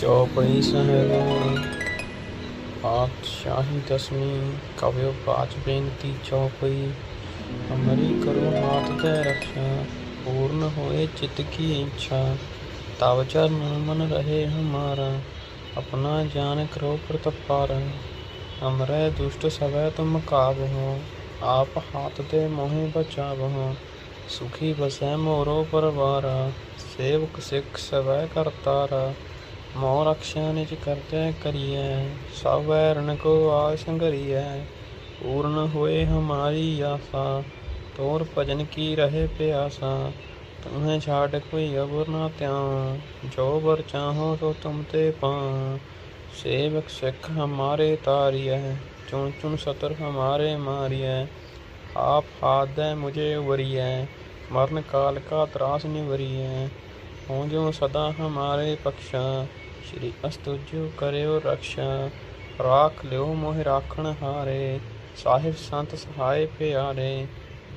ਚੌਪਈ ਸਾਹਿਬ ਪਾਤਸ਼ਾਹੀ ਦਸਵੀਂ ਕਵਿਓ ਪਾਚ ਬੇਨਤੀ ਚੌਪਈ ਹਮਰੀ ਕਰੋ ਹਾਥ ਤੇ ਰਖਿਆ ਪੂਰਨ ਹੋਏ ਚਿਤ ਕੀ ਇੱਛਾ ਤਵ ਚਰਨ ਮਨ ਰਹੇ ਹਮਾਰਾ अपना जान करो प्रतपार हमरे दुष्ट सवै तुम काब हो आप हाथ दे मोहि बचाव हो सुखी बसै मोरो परवारा सेवक सिख सवै करतारा ਮੋਰ ਅਕਸ਼ਿਆ ਨਿਜ ਕਰਤੇ ਕਰੀਏ ਸਭ ਐਰਨ ਕੋ ਆਸ਼ੰਗਰੀਐ ਪੂਰਨ ਹੋਏ ਹਮਾਰੀ ਆਸਾ, ਤੋਰ ਭਜਨ ਕੀ ਰਹੇ ਪਿਆਸਾ ਤੁਮਹੇ ਛਾੜ ਕੋਈ ਅਬਰ ਨਾ ਤਿਆਉ ਜੋ ਵਰ ਚਾਹੋ ਸੋ ਤੁਮ ਤੇ ਪਾਉ ਸੇਵਕ ਸਿੱਖ ਹਮਾਰੇ ਤਾਰੀਐ, ਚੁਣ ਚੁਣ ਸਤਰ ਹਮਾਰੇ ਮਾਰੀਐ, ਆਪ ਹਾਦੈ ਮੁਝੇ ਵਰੀਐ, ਮਰਨ ਕਾਲ ਕਾ ਤਰਾਸ ਨਿਵਰੀਐ, ਹੋਂ ਜੋ ਸਦਾ ਹਮਾਰੇ ਪਖਸ਼ਾ ਸ਼੍ਰੀ ਅਸਤੁਜੋ ਕਰਿਓ ਰਖਸ਼ਾ ਰਾਖ ਲਿਓ ਮੋਹਿ ਰਾਖਣ ਹਾਰੇ, ਸਾਹਿਬ ਸੰਤ ਸਹਾਇ ਪਿਆਰੇ,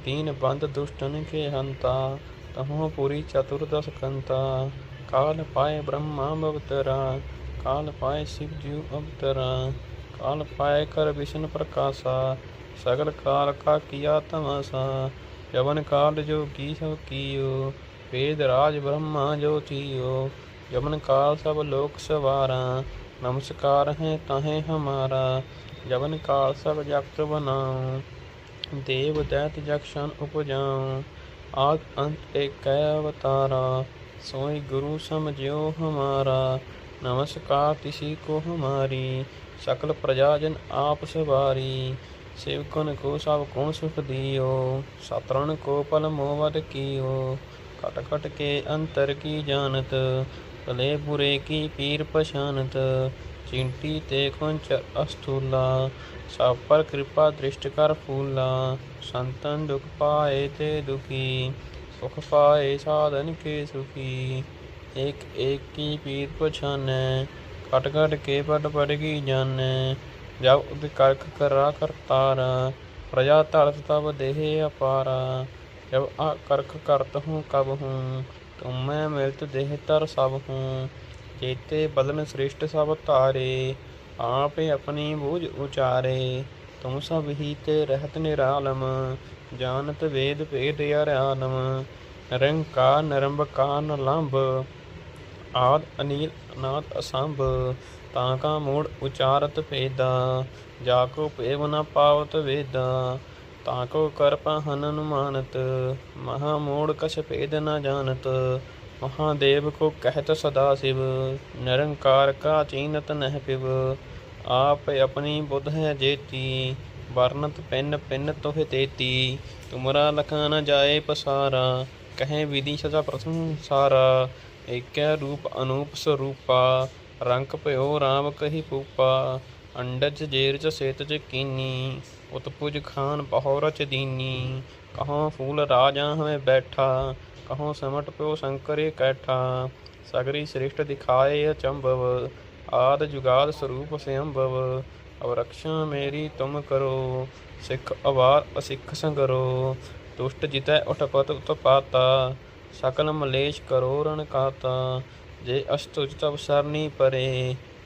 ਦੀਨ ਬੰਦ ਦੁਸ਼ਟਨ ਕੇ ਹੰਤਾ, ਤਮੋ ਪੂਰੀ ਚਤੁਰਦਸ ਕੰਤਾ, ਕਾਲ ਪਾਏ ਬ੍ਰਹਮਾ ਬਵਤਰਾ ਕਾਲ ਪਾਏ ਸਿਵ ਜੀਉ ਅਵਤਰਾ, ਕਾਲ ਪਾਏ ਕਰ ਵਿਸ਼ਨ ਪ੍ਰਕਾਸ਼ਾ, ਸਗਲ ਕਾਲ ਕਾ ਕੀਆ ਤਮਸਾ, ਜਵਨ ਕਾਲ ਜੋ ਕੀ ਸਭ ਕੀਓ, ਵੇਦ ਰਾਜ ਬ੍ਰਹਮਾ ਜੋ ਥੀਓ ਜਮਨ ਕਾਲ ਸਭ ਲੋਕ ਸਵਾਰਾ, ਨਮਸਕਾਰ ਹੈ ਤਾਹੇ ਹਮਾਰਾ, ਜਵਨ ਕਾਲ ਸਭ ਜਗਤ ਬਨਾਉ, ਦੇਵ ਦੈਤ ਜਕਸ਼ਨ ਉਪਜਾਉ, ਆਦ ਅੰਤ ਏਕੈ ਅਵਤਾਰਾ, ਸੋਈ ਗੁਰੂ ਸਮਝਿਓ ਹਮਾਰਾ, ਨਮਸਕਾਰ ਤਿਸੀ ਕੋ ਹਮਾਰੀ, ਸਕਲ ਪ੍ਰਜਾਜਨ ਆਪ ਸਵਾਰੀ ਸੇਵਕਨ ਕੋ ਸਭ ਕੋਣ ਸੁਖ ਦਿਓ, ਸਤਰਣ ਕੋ ਪਲ ਮੋਵਦ ਕੀਓ, ਕਟ ਕਟ ਕੇ ਅੰਤਰ ਕੀ ਜਾਣਤ ਭਲੇ ਬੁਰੇ ਕੀ ਪੀਰ ਪਛਾਨਤ? ਚਿੰਟੀ ਤੇ ਖੁੰਚ ਅਸਥੂਲਾ, ਸਭ ਪਰ ਕਿਰਪਾ ਦ੍ਰਿਸ਼ਟ ਕਰ ਫੂਲਾ। ਸੰਤਨ ਦੁਖ ਪਾਏ ਤੇ ਦੁਖੀ, ਸੁਖ ਪਾਏ ਸਾਧਨ ਕੇ ਸੁਖੀ। ਇਕ ਏਕ ਕੀ ਪੀਰ ਪਛਾਨੈ ਕਟ ਕਟ ਕੇ ਪੜ ਪੜ ਕੀ ਜਾਣੈ। ਜਬ ਉਦ ਕਰਖ ਕਰਾ ਕਰਤਾਰ ਪ੍ਰਜਾ ਤਲਤ ਤਬ ਦੇਹ ਅਪਾਰਾ। ਜਬ ਆ ਕਰਖ ਕਰਤ ਹੂੰ, ਕਬ ਹੂੰ कब हूँ तुम मैं मिलत देह तर सब हूँ जेते बदन श्रेष्ठ सब तारे आप अपनी बूझ उचारे तुम सब ही ते रहत निरालम जानत वेद भेद आलम निरंकार निरंब का नलंब आद अनिल अनाथ असंभ ताका मूड उचारत भेदा जाको पेव न ਤਾਂ ਕੋ ਕਰਪਾ ਹਨਨ ਮਾਨਤ ਮਹਾ ਮੋੜ ਕਛ ਭੇਦ ਨ ਜਾਣਤ। ਮਹਾਦੇਵ ਕੋ ਕਹਿਤ ਸਦਾ ਸਿਵ, ਨਿਰੰਕਾਰ ਕਾ ਚੀਨਤ ਨਹਿ ਪਿਵ। ਆਪ ਆਪਣੀ ਬੁੱਧ ਹੈ ਜੇਤੀ ਵਰਨਤ ਪਿੰਨ ਪਿੰਨ ਤੋਹਿ ਤੇਤੀ। ਤੁਮਰਾ ਲਖਾ ਨ ਜਾਏ ਪਸਾਰਾ, ਕਹੇ ਵਿਧਿ ਸਦਾ ਪ੍ਰਥਮ ਸਾਰਾ। ਏਕੈ ਰੂਪ ਅਨੂਪ ਸਰੂਪਾ ਰੰਕ ਭਇਓ ਰਾਮ ਕਹੀ ਪੂਪਾ ਅੰਡਜ ਜੇਰ ਚ, ਸੇਤ ਚ ਕੀਨੀ ਉਤਪੁਜ ਖਾਨ ਬਹੁ ਰਚ ਦੀਨੀ। ਕਹੋਂ ਫੂਲ ਰਾਜਾ ਹਮੇ ਬੈਠਾ, ਕਹੋਂ ਸਮਟ ਪਿਓ ਸ਼ੰਕਰੇ ਕੈਠਾ। ਸਗਰੀ ਸ੍ਰਿਸ਼ਟ ਦਿਖਾਏ ਅਚੰਭਵ, ਆਦ ਜੁਗਾਦ ਸਰੂਪ ਸਿਅੰਭਵ। ਅਵਰਕਸ਼ਾ ਮੇਰੀ ਤੁਮ ਕਰੋ, ਸਿੱਖ ਅਵਾਰ ਅਸਿੱਖ ਸੰਗਰੋ। ਦੁਸ਼ਟ ਜਿਤੈ ਉਠਪਤ ਉਤਪਾਤਾ ਸਕਲ ਮਲੇਸ਼ ਕਰੋ ਰਣ ਕਾਤਾ। ਜੇ ਅਸਤੁਜ ਤਬ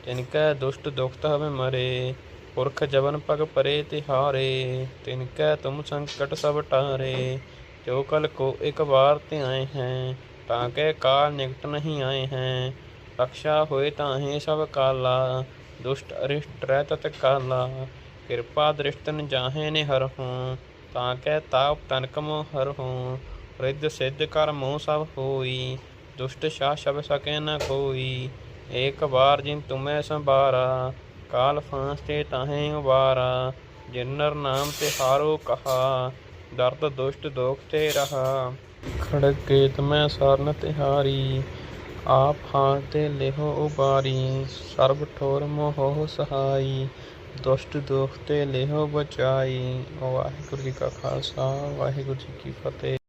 ਸਰਨੀ ਤਿਨ ਕੈ ਦੁਸ਼ਟ ਦੁਖਤ ਹਵੇ ਮਰੇ, ਪੁਰਖ ਜਵਨ ਪਗ ਪਰੇ ਤਿਹਾਰੇ ਤਿਨ ਕੈ ਤੁਮ ਸੰਕਟ ਸਭ ਟਾਰੇ, ਜੋ ਕਲ ਕੋ ਇੱਕ ਵਾਰ ਧਿਆਏ ਹੈ, ਤਾਂ ਕੈ ਕਾਲ ਨਿਕਟ ਨਹੀਂ ਆਏ ਹੈ, ਰਕਸ਼ਾ ਹੋਏ ਤਾਹੇ ਸਭ ਕਾਲਾ, ਦੁਸ਼ਟ ਅਰਿਸ਼ਟ ਰਹਿ ਤਤ ਕਾਲਾ, ਕਿਰਪਾ ਦ੍ਰਿਸ਼ਟਨ ਜਾਹੇ ਨੇ ਹਰ ਹੂੰ, ਤਾਂ ਕੈ ਤਾਪ ਤਨਕ ਮੋ ਹਰ ਹੂੰ, ਰਿੱਧ ਸਿੱਧ ਕਰ ਮੋਹ ਸਭ ਹੋਈ, ਦੁਸ਼ਟ ਸ਼ਾਹ ਸ਼ਬ ਸਕੇ ਨ ਕੋਈ ਏਕ ਵਾਰ ਜਿਨ ਤੁਮੈ ਸੰਭਾਰਾ, ਕਾਲ ਫਾਂਸ ਤੇ ਤਾਹੇ ਉਬਾਰਾ, ਜਿਨਰ ਨਾਮ ਤੇ ਹਾਰੋ ਕਹਾ, ਦਰਦ ਦੁਸ਼ਟ ਦੋਖ ਤੇ ਰਹਾ। ਖੜਕ ਕੇਤ ਮੈਂ ਸਰਨ ਤਿਹਾਰੀ, ਆਪ ਹਾਂ ਤੇ ਲਿਹੋ ਉਬਾਰੀ, ਸਰਬ ਠੋਰ ਮੋਹ ਸਹਾਈ, ਦੁਸ਼ਟ ਦੋਖ ਤੇ ਲਿਹੋ ਬਚਾਈ। ਵਾਹਿਗੁਰੂ ਜੀ ਕਾ ਖਾਲਸਾ, ਵਾਹਿਗੁਰੂ ਜੀ ਕੀ ਫਤਿਹ।